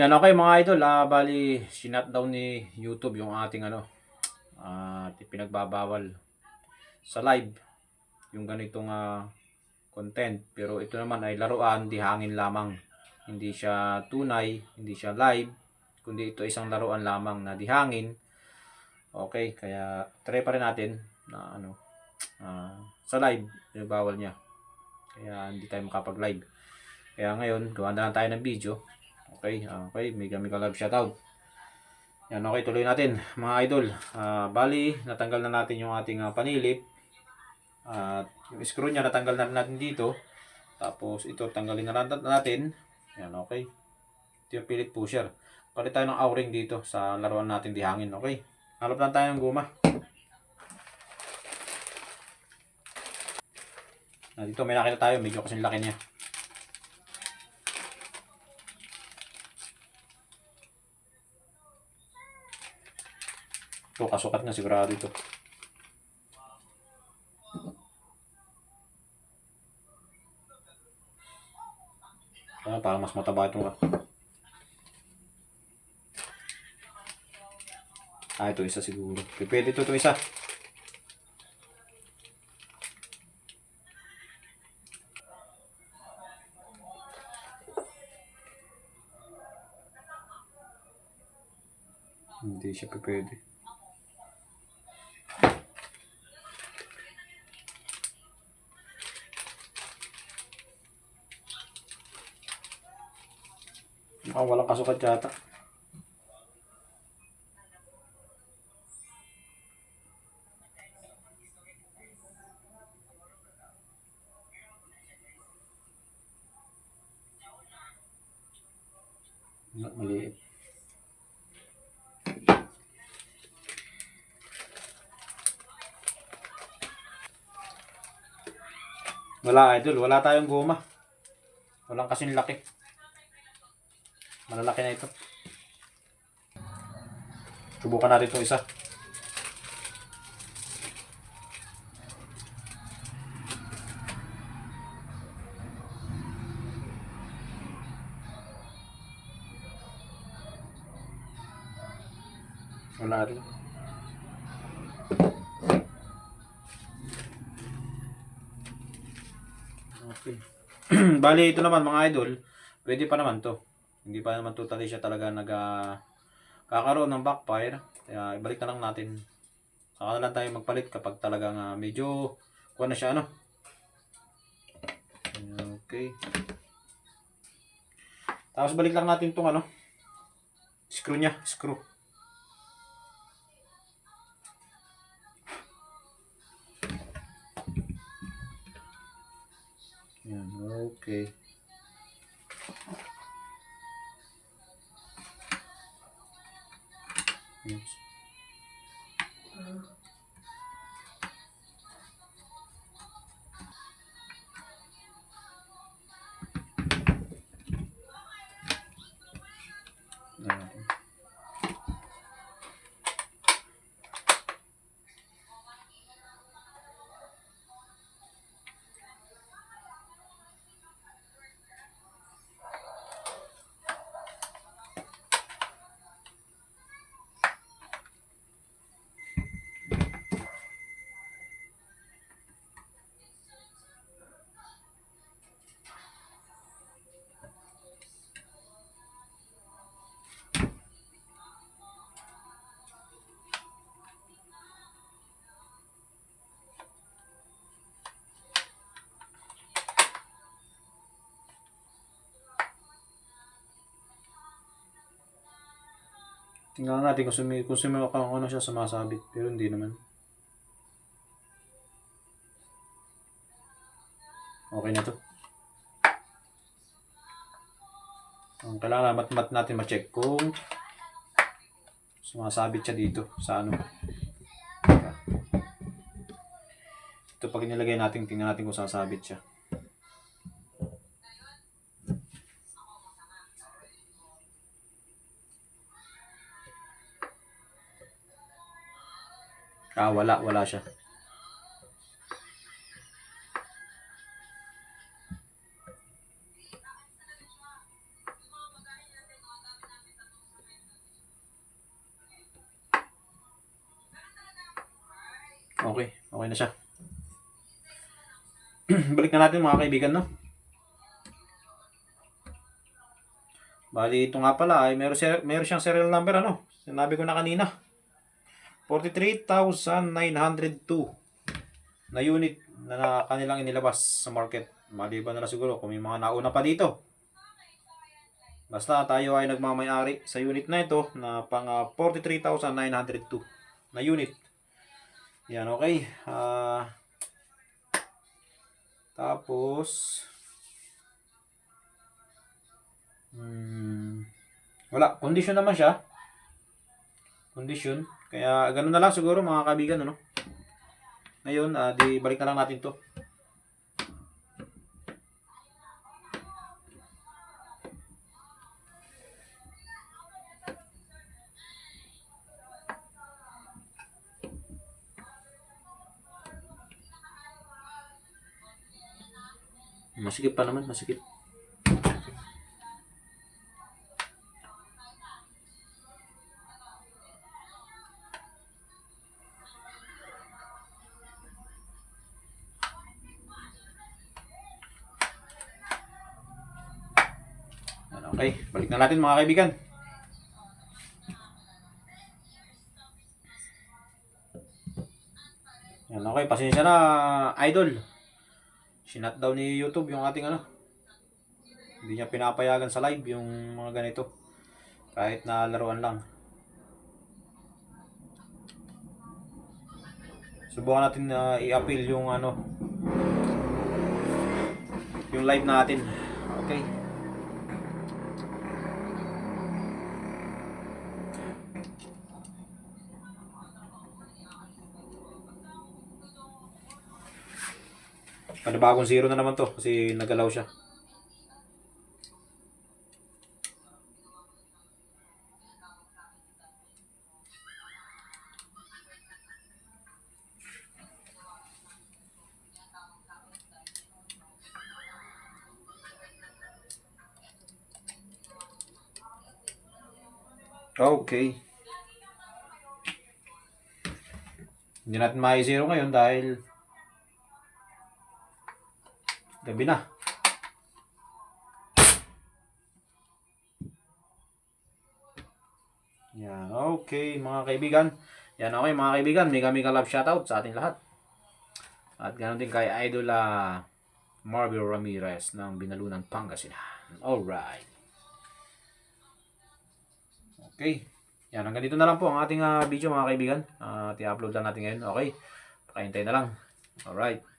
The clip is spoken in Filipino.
Yan, okay mga idol. Ah, bali, sinutdown ni YouTube yung ating ano, at pinagbabawal sa live yung ganitong ah, content. Pero ito naman ay laruan, di hangin lamang. Hindi siya tunay, hindi siya live, kundi ito isang laruan lamang na di hangin. Okay, kaya try pa rin natin na ano, ah, sa live, bawal niya. Kaya hindi tayo makapag-live. Kaya ngayon, gawa na lang tayo ng video. Okay, ah, okay, may kami ka-live shoutout. Yan, okay, tuloy natin mga idol. Ah, bali, natanggal na natin yung ating ah, panilip. At yung screw niya natanggal na natin dito. Tapos ito tanggalin na natin. Yan, okay. Ito yung pilit pusher. Palit tayo ng o-ring dito sa laruan natin di hangin, okay? Halap lang tayo ng guma. Dito may nakita tayo, medyo kasing laki niya. Ito, kasukat na sigurado ito. Ah, parang mas mataba ito nga. Ah, ito isa siguro. Pwede ito ito isa. Hindi siya pwede. Mukhang walang kasukat yata. Ma- Maliit. Wala idol, wala tayong goma. Walang kasing laki. Malalaki na ito. Subukan natin itong isa. Wala rin. Okay. Bali, ito naman mga idol. Pwede pa naman to. Hindi pa naman totally siya talaga nag kakaroon ng backfire. Kaya ibalik na lang natin. Saka na lang tayo magpalit kapag talagang ah, medyo kuha na siya ano. Okay. Tapos balik lang natin tong ano. Screw niya, screw. Yan, okay. Yes. Uh, Tingnan natin kung sumi kung sumi kung ano siya sumasabit. Pero hindi naman. Okay na to. Ang kailangan mat mat natin ma-check kung sumasabit siya dito sa ano. Ito pag nilagay natin, tingnan natin kung sasabit siya. Ah, wala. Wala siya. Okay. Okay na siya. Balik na natin mga kaibigan, no? Bali, ito nga pala, ay meron, meron siyang serial number, ano? Sinabi ko na kanina. 43,902 na unit na, na kanilang inilabas sa market. Maliban na lang siguro kung may mga nauna pa dito. Basta tayo ay nagmamayari sa unit na ito na pang ah, 43,902 na unit. Yan, okay. Ah, tapos, hmm, wala. Condition naman siya. Condition. Kaya, ganun na lang siguro mga kaibigan, ano? Ngayon, ah, di balik na lang natin to. Masikip pa naman, masikip. Okay, balik na natin mga kaibigan. Yan, okay, pasensya na, idol. Sinat daw ni YouTube yung ating ano. Hindi niya pinapayagan sa live yung mga ganito. Kahit na laruan lang. Subukan natin na i-appeal yung ano yung live natin. Okay. Panibagong zero na naman to kasi nagalaw siya. Okay. Hindi natin ma-zero ngayon dahil Gabi na. Yan, okay mga kaibigan. Yan, okay mga kaibigan. Mega mega love shoutout sa ating lahat. At ganoon din kay Idol uh, Marvel Ramirez ng Binalunan, Pangasinan. Alright. Okay. Yan, hanggang dito na lang po ang ating ah, video mga kaibigan. Uh, i-upload lang natin ngayon. Okay. Pakahintay na lang. Alright.